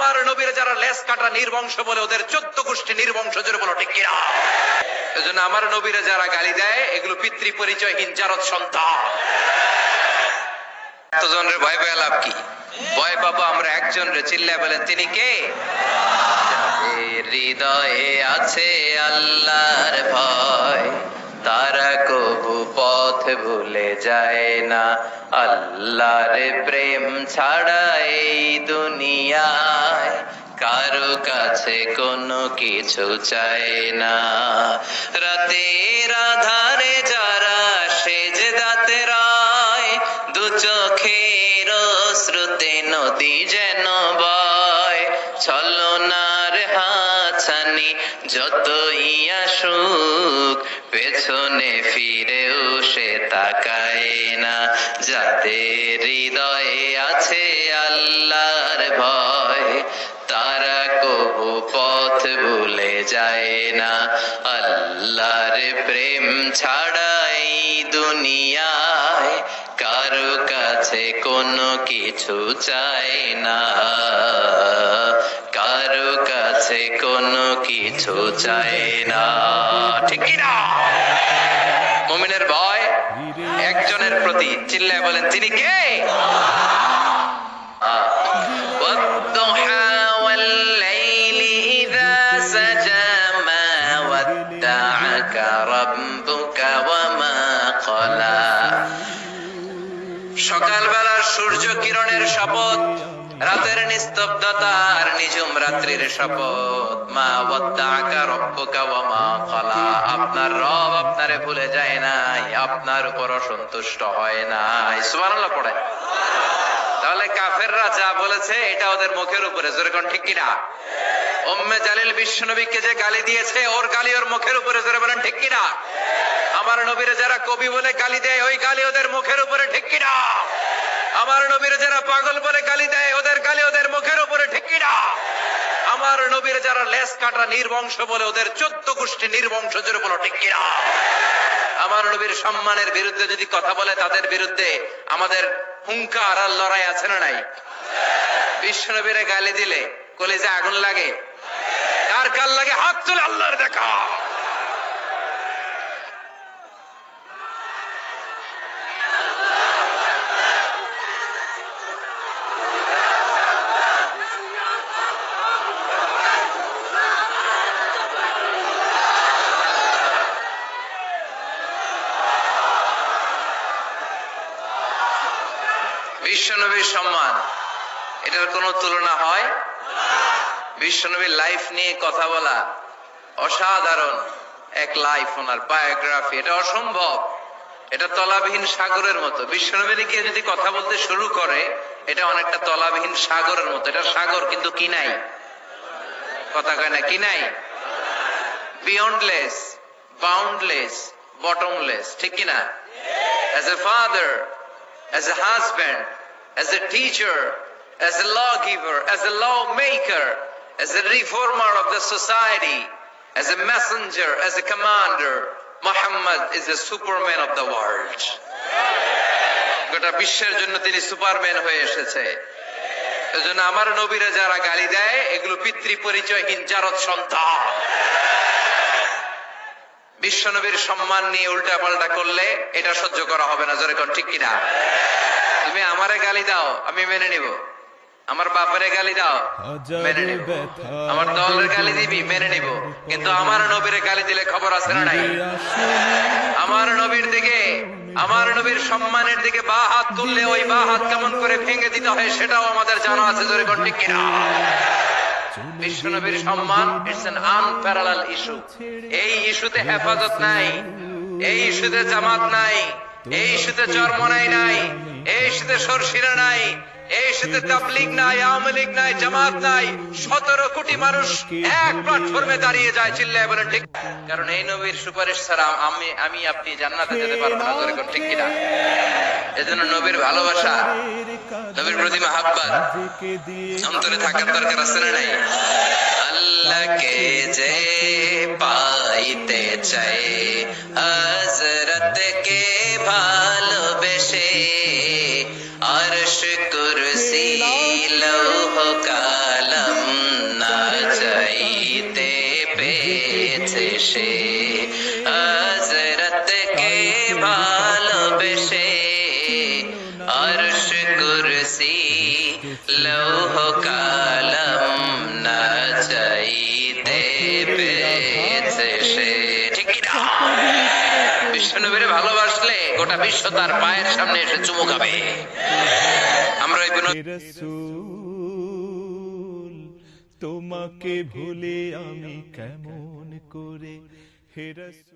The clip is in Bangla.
আমার নবীর যারা লেস কাটা নির্বংশ বলে ওদের চোদ্দ গোষ্ঠী নির্বংশ জোরে বলো, ঠিক কিনা? এজন্য আমার নবীরা যারা গালি দেয়, এগুলো পিতৃ পরিচয়হীন জারদ সন্তান এতজনের ভয় লাভ কি? ভয় পাবো আমরা একজন রে, চিল্লায় বলেন, তিনি কে? হৃদয়ে আছে আল্লাহর ভয় তারা কবু পথ ভুলে যায় না। আল্লাহর প্রেম ছাড়া এই দুনিয়ায় কারও কাছে কোনো কিছু চায় না। রাতের আধারে যারা সেজদাতে রায়, দু চোখের শ্রুতে নদী যেন বয়, ছলনার হাছানি যতই আসুক, পেছনে ফিরেও সে তাকায় না। যাদের হৃদয়ে আছে আল্লাহর ভয়, তারা কবু পথ ভুলে যায় না। আল্লাহর প্রেম ছাড়াই দুনিয়ায় কারও কাছে কোনো কিছু চায় না। কাছে কোনো কিছু চাই না। ঠিক না? মুমিনের ভয় একজনের প্রতি চিল্লায় বলেন, তিনি কে? সকালবেলার সূর্য কিরণের শপথ রাতের নিস্তব্ধতার নিঝুম রাত্রির শপথ। মা ওয়াদ্দাকা রব্বুকা মা ক্বালা আপনার রব আপনারে ভুলে যায় নাই, আপনার উপর অসন্তুষ্ট হয় নাই। সুবহানাল্লাহ পড়ে তাহলে কাফেররা যা বলেছে, এটা ওদের মুখের উপরে। জোরে কোন ঠিক কিনা? উম্মে জালিল বিশ্বনবীকে যে গালি দিয়েছে, ওর গালি ওর মুখের উপরে। জোরে বলেন ঠিক কিনা? আমার নবীরে যারা কবি বলে গালি দেয়, ওই গালি ওদের মুখের উপরে ঠিক কিনা? আমার নবীরে যারা পাগল বলে গালি দেয়, ওদের গালি ওদের মুখের উপরে ঠিক কিনা আমার নবীর যারা লেস কাটা নির্বংশ বলে ওদের চোদ্দ গোষ্ঠী নির্বংশ জোরে বলো ঠিক কিনা আমার নবীর সম্মানের বিরুদ্ধে যদি কথা বলে, তাদের বিরুদ্ধে আমাদের হুঙ্কার আর লড়াই আছে না নাই? বিশ্ব নবীরে গালি দিলে কলেজে আগুন লাগে। কার কার লাগে হাত তুলে আল্লাহর দেখা বিশ্বনবীর সম্মান। এটার কোনো তুলনা হয়? বিশ্বনবীর লাইফ নিয়ে কথা বলা অসাধারণ। এক লাইফ ওনার বায়োগ্রাফি এটা অসম্ভব। এটা তলাবিহীন সাগরের মতো। বিশ্বনবীর গিয়ে যদি কথা বলতে শুরু করে এটা অনেকটা তলাবিহীন সাগরের মতো। এটা সাগর কিন্তু কি নাই? কথা কয় না কি নাই? বিয়ন্ডলেস বাউন্ডলেস বটমলেস ঠিক কিনা as a father as a husband, as a teacher, as a lawgiver, as a lawmaker, as a reformer of the society, as a messenger, as a commander, Muhammad is the superman of the world. গোটা বিশ্বের জন্য তিনি সুপারম্যান হয়ে এসেছে এজন্য আমার নবীরা যারা গালি দেয় এগুলো পিতৃ পরিচয়হীন জারদ সন্তান বিশ্বনবীর সম্মান নিয়ে উল্টা পাল্টা করলে এটা সহ্য করা হবে না। জোরে ঠিক কিনা? তুমি আমারে গালি দাও, আমি মেনে নিব। আমার বাপের গালি দাও, মেনে নিব। আমার দলের গালি দিবি, মেনে নিব। কিন্তু আমার নবীর গালি দিলে খবর আছে না নাই? আমার নবীর দিকে, আমার নবীর সম্মানের দিকে বা হাত তুললে ওই বা হাত কেমন করে ভেঙে দিতে হয় সেটাও আমাদের জানা আছে। জোরে ঠিক কিনা? বিশ্বনবীর সম্মান ইটস অ্যান আনপ্যারালাল ইস্যু এই ইস্যুতে হেফাজত নাই, এই ইস্যুতে জামাত নাই, এই ইস্যুতে চরমনাই নাই, এই ইস্যুতে সরশিরা নাই এই ইস্যুতে তাবলিগ নাই, আওয়ামী লীগ নাই, জামাত নাই, সতেরো কোটি মানুষ এক প্ল্যাটফর্মে দাঁড়িয়ে যায় চিল্লায় ঠিক কারণ এই নবীর সুপারিশ ছাড়া আমি আমি আপনি জান্নাতে যেতে পারব না ঠিক কিনা? এজন্য নবীর ভালোবাসা, নবীর প্রতি মাহাব্বাত, অন্তরে থাকার দরকার আছে না নাই? আল্লাহকে যে পাইতে চাই হজরত কে ভালোবেসে সে হজরতকে ভালোবেসে অর্শ কুরসি, লৌহ কালম না চাইতে পেয়েছে সে ঠিক কি না? বিশ্বনবীরে ভালোবাসলে গোটা বিশ্ব তার পায়ের সামনে এসে চুমু খাবে। আমরা ওই তোমাকে ভুলে আমি কেমন করে হে রসূল